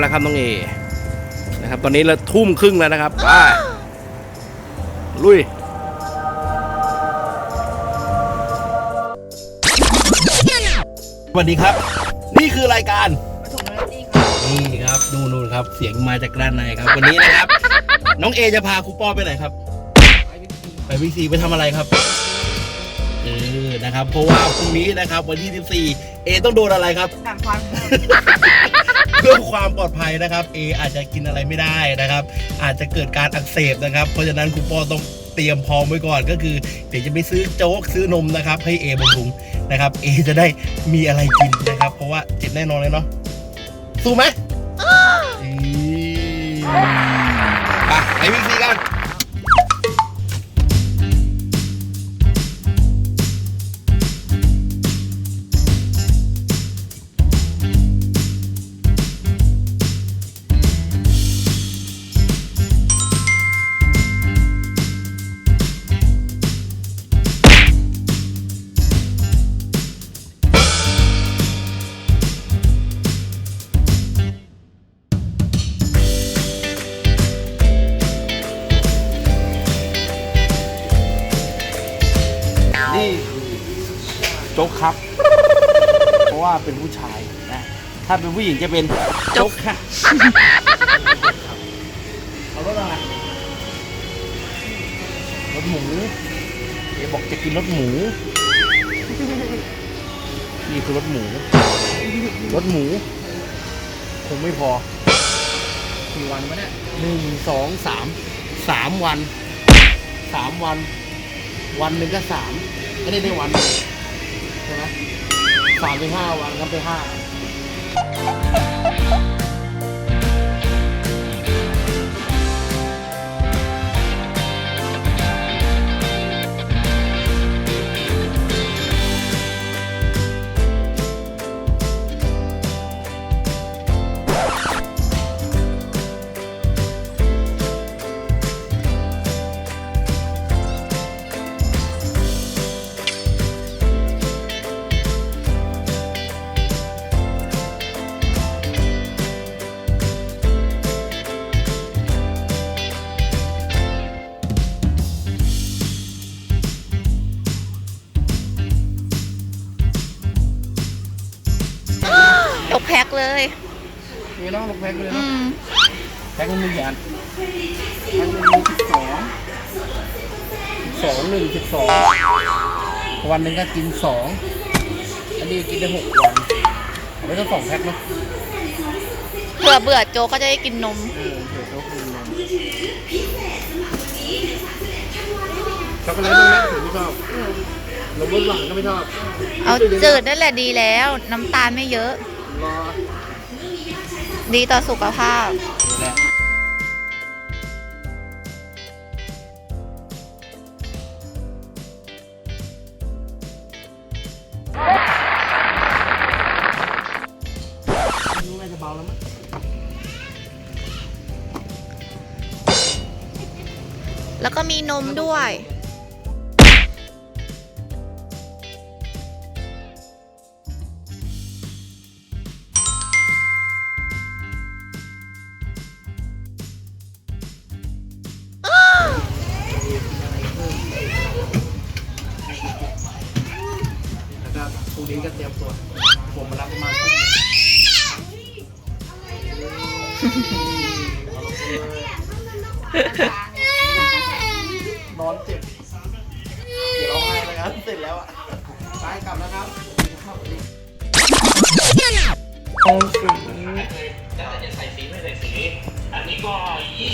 แล้วครับน้องเอนะครับ ตอนนี้เราทุ่มครึ่งแล้วนะครับไปลุยสวัสดีครับ นี่คือรายการนี่ครับนู่นนู่นครับเสียงมาจากด้านในครับ วันนี้นะครับ น้องเอจะพาครูป้อไปไหนครับ ไปวิซีไปทำอะไรครับเออนะครับ เพราะว่าพรุ่งนี้นะครับ วันที่ 14 เอต้องโดนอะไรครับดังฟันเพื่อความปลอดภัยนะครับ เออาจจะกินอะไรไม่ได้นะครับ อาจจะเกิดการอักเสบนะครับ เพราะฉะนั้นครูปอต้องเตรียมพร้อมไว้ก่อนก็คือ เดี๋ยวจะไปซื้อโจ๊กซื้อนมนะครับ ให้เอบำรุงนะครับเอจะได้มีอะไรกินนะครับ เพราะว่าเจ็บแน่นอนเลยเนาะสู้ไหมอืมไปไปวิ่งซีกันนี่ ผู้ชายนะ ถ้าเป็นผู้หญิงจะเป็นโจ๊กค่ะเอารถอะไรรถหมูเดี๋ยวบอกจะกินรถหมู นี่คือรถหมู รถหมู คงไม่พอกี่วันวะเนี่ยหนึ่งสองสามสามวันสามวัน วันหนึ่งก็สามไม่ได้ได้วันหนึ่งใช่ไหม สามไปห้าวันก็ไปห้า มีน้องลงแพ็คเลยอืเนาะมแพ็คมันมีกี่อันแพ็คมันมีสิบสองสองหนึ่งสิบสองวันหนึ่งก็กินสองอันนี้กินได้หกวันเอาไว้ต้องสองแพ็คเนาะเผื่อเบื่อโจก็จะได้กินนม เออเผื่อโจ๊กกินนมช็อกโกแลตด้วยนะผมไม่ชอบนมรสหวานก็ไม่ชอบเอาจืดนั่นแหละดีแล้ว น้ำตาลไม่เยอะรอ ดีต่อสุขภาพ นี่แหละรู้น่าจะเบาแล้วมั้งแล้วก็มีนมด้วย นอนเจ็บเดี๋ยวร้องไห้แล้วครับเสร็จแล้วอะไปกลับแล้วครับข้าวดีเอาสี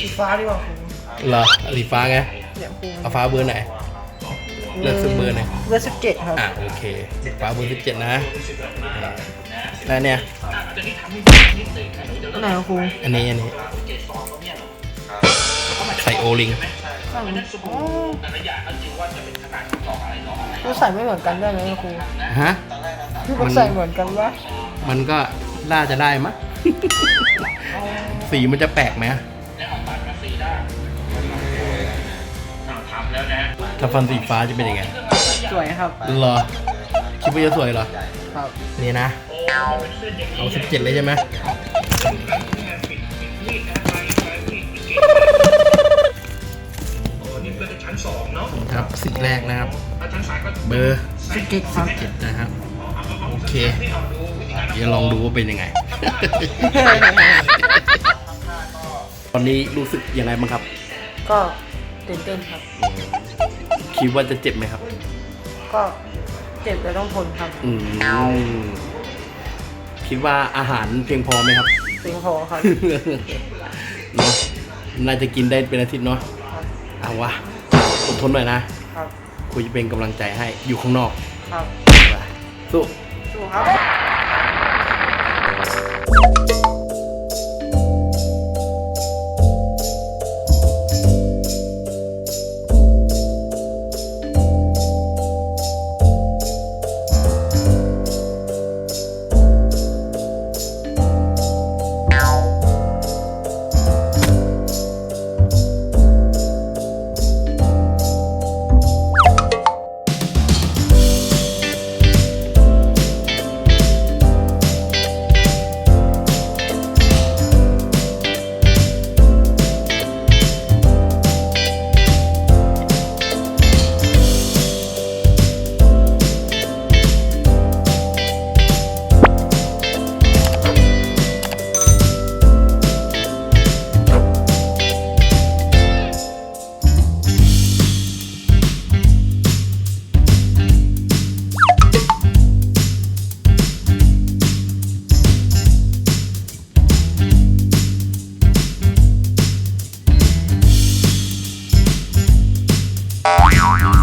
สีฟ้าดีกว่าคุณเหรอสีฟ้าไงเนี่ยคุณเอาฟ้าเบอร์ไหน เลือกซื้อเบอร์ไหนเบอร์สิบเจ็ดครับ อะโอเคฟ้าเบอร์สิบเจ็ดนะแล้วเนี่ย อันไหนครับคุณอันนี้อันนี้ใส่โอลิงก็ใส่ไม่เหมือนกันได้ไหมครูฮะก็ใส่เหมือนกันวะมันก็น่าจะได้มั้ย สีมันจะแปลกไหม ถ้าฟันสีฟ้าจะเป็นยังไงสวยครับ เหรอคิดว่าจะสวยเหรอ ครับ นี่นะ เอาสิบเจ็ดเลยใช่ไหมครับสีแรกนะครับ เบอร์สเก็ตครับเจ็ดนะครับ โอเค เดี๋ยวลองดูว่าเป็นยังไง ตอนนี้รู้สึกยังไงบ้างครับ ก็ตื่นเต้นครับ คิดว่าจะเจ็บไหมครับ ก็เจ็บแต่ต้องทนครับ อืมคิดว่าอาหารเพียงพอไหมครับ เพียงพอครับ เนาะน่าจะกินได้เป็นอาทิตย์เนาะครับเอาวะอดทนหน่อยนะ ครับ คุยจะเป็นกำลังใจให้อยู่ข้างนอก ครับไปสู้ สู้ครับ Oh, yeah, yeah.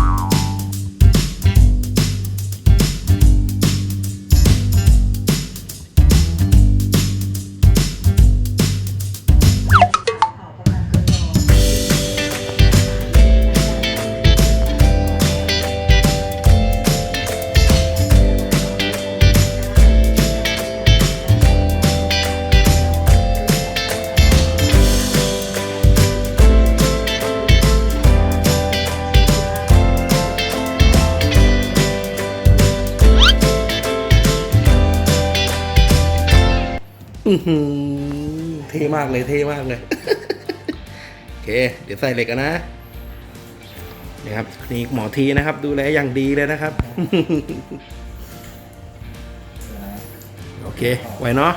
เท่มากเลยเท่มากเลยโอเค เดี๋ยวใส่เหล็กกันนะนี่ครับนี่หมอทีนะครับ ดูแลอย่างดีเลยนะครับ โอเคไหวเนาะ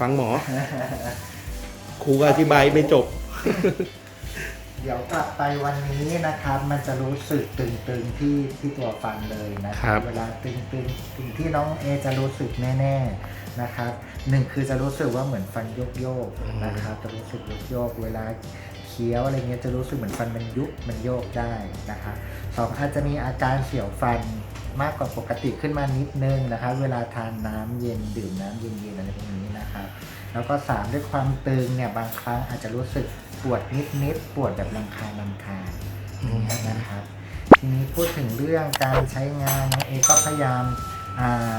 ฟังหมอ ครูก็อธิบายไม่จบ เดี๋ยวกลับไปวันนี้นะครับ มันจะรู้สึกตึงๆที่ที่ตัวฟันเลยนะคครัรับเวลาตึงๆสิ่งที่น้องเอจะรู้สึกแน่ ๆนะครับหนึ่งคือจะรู้สึกว่าเหมือนฟันโยกๆนะครับ จะรู้สึกโยกๆเวลาเคี้ยวอะไรเงี้ยจะรู้สึกเหมือนฟันมันยุบมันโยกได้นะครับสองอาจจะมีอาการเสียวฟันมากกว่าปกติขึ้นมานิดนึงนะครับเวลาทานน้ำเย็นดื่มน้ำเย็นๆอะไรพวกนี้นะครับแล้วก็สามด้วยความตึงเนี่ยบางครั้งอาจจะรู้สึกปวดนิดๆปวดแบบลำคาญลำคาญอย่างเงี้ยนะครับทีนี้พูดถึงเรื่องการใช้งานน้องเอก็พยายามอ่า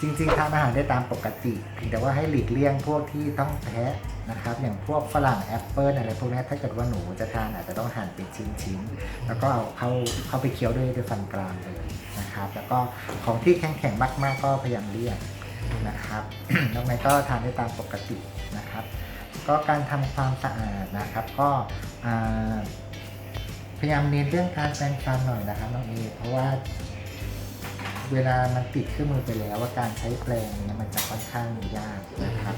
จริงๆทานอาหารได้ตามปกติเพียงแต่ว่าให้หลีกเลี่ยงพวกที่ต้องแทะ นะครับ อย่างพวกฝรั่งแอปเปิลอะไรพวกนี้ถ้าเกิดว่าหนูจะทานอาจจะต้องหั่นเป็นชิ้นๆ แล้วก็เอาเข้าเข้าไปเคี้ยวด้วยด้วยฟันกรามเลยนะครับ แล้วก็ของที่แข็งๆมาก ๆ ก็พยายามเลี่ยงนะครับนอกนั้ก็ทานได้ตามปกตินะครับ ก็การทำความสะอาดนะครับ ก็พยายามเน้นเรื่องการแปรงฟันหน่อยนะครับน้องเอเพราะว่าเวลามันติดเครื่องมือไปแล้วว่าการใช้แปรงเนี่ยมันจะค่อนข้างยากนะครับ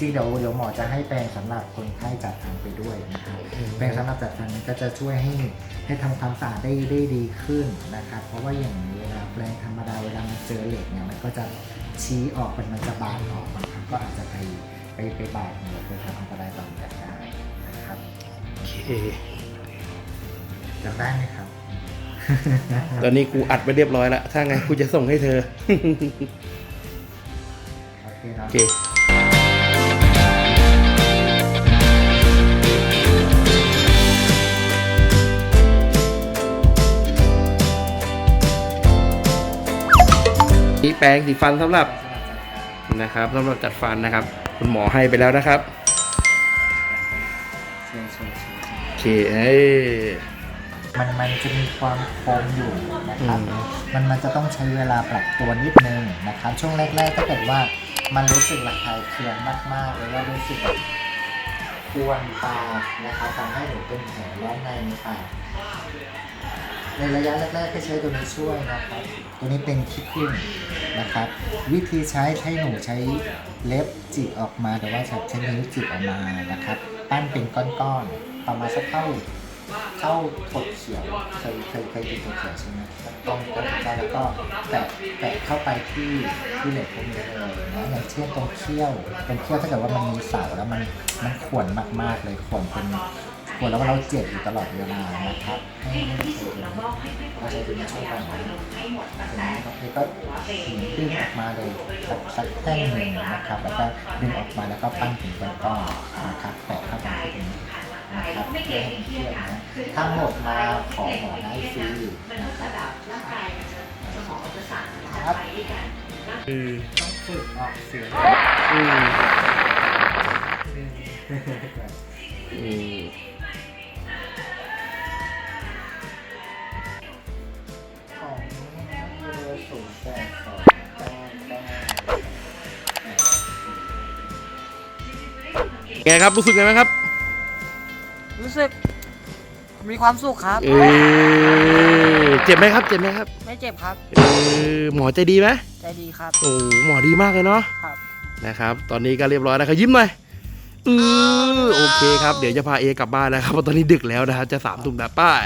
ริงๆเดี๋ยวเดี๋ยวหมอจะให้แปรงสำหรับคนไข้จัดฟันไปด้วยนะครับแปรงสำหรับจัดฟันมันก็จะช่วยให้ให้ทำความสะอาดได้ได้ดีขึ้นนะครับเพราะว่าอย่างเวลาแปรงธรรมดาเวลามันเจอเหล็กเนี่ยมันก็จะชี้ออกมันมันจะบาดออกนะครับก็อาจจะไปไปไปบาดเหนือไปทำอันตรายต่อเหนือได้นะครับโอเคจำได้ไหมครับ ตอนนี้กูอัดไปเรียบร้อยแล้วถ้าไงกูจะส่งให้เธอ โอเคเนาะโอเค นี่แปรงสีฟันสำหรับนะครับสำหรับจัดฟันนะครับ คุณหมอให้ไปแล้วนะครับเชิญเชิญเชิญเชิญโอเคเอ้ยมันมันจะมีความคมอยู่นะครับอืมมันมันจะต้องใช้เวลาปรับตัวนิดนึงนะครับ ช่วงแรกๆถ้าเกิดว่ามันรู้สึกระคายเคืองมากๆหรือว่ารู้สึกแบบกวนตานะครับทำให้หนูเป็นแผลร้อนในในปาก ในระยะแรกๆให้ใช้ตัวนี้ช่วยนะครับ ตัวนี้เป็นขี้ผึ้งนะครับ วิธีใช้ให้หนูใช้เล็บจิกออกมาแต่ว่าใช้นิ้วจิกออกมานะครับ ปั้นเป็นก้อนๆประมาณสักเท่าเข้าถดเขียวเคยเคยเคยกินถดเขียวใช่ไหมตรงตรงใจแล้วก็แตะแตะเข้าไปที่ที่เหล็กพวกนี้เลยนะอย่างเช่นตรงเขี้ยวตรงเขี้ยวถ้าเกิดว่ามันมีเสาแล้วมันมันข่วนมากๆเลยข่วนเป็น ข่วนแล้วเราเจ็บอยู่ตลอดเวลานะครับให้ให้ใช้ตัวนี้เราใช้ตัวนี้ช่วยกันนะตัวนี้ครับนี่ก็ดึงออกมาเลยสักสักแท่งหนึ่งนะครับ แล้วก็ดึงออกมาแล้วก็ปั้นเป็นก้อนนะครับแตะเข้าไปที่ตรงนี้นะครับเพื่อให้เทียบนะทั้งหมดมาขอหมอได้ฟรีนะครับครับอืมต้องฝึกออกเสียง อืมอืมของเบอร์ศูนย์แปดสองเก้าเก้าไงครับ รู้สึกไงไหมครับ รู้สึกมีความสุขครับ เออเจ็บไหมครับ เจ็บไหมครับ ไม่เจ็บครับ เออหมอใจดีไหมใจดีครับ โอ้หมอดีมากเลยเนาะ ครับ นะครับ ตอนนี้ก็เรียบร้อยแล้วครับ ยิ้มหน่อยเออโอเคครับ เดี๋ยวจะพาเอกลับบ้านนะครับเพราะตอนนี้ดึกแล้วนะครับจะสามทุ่มแล้วป้าย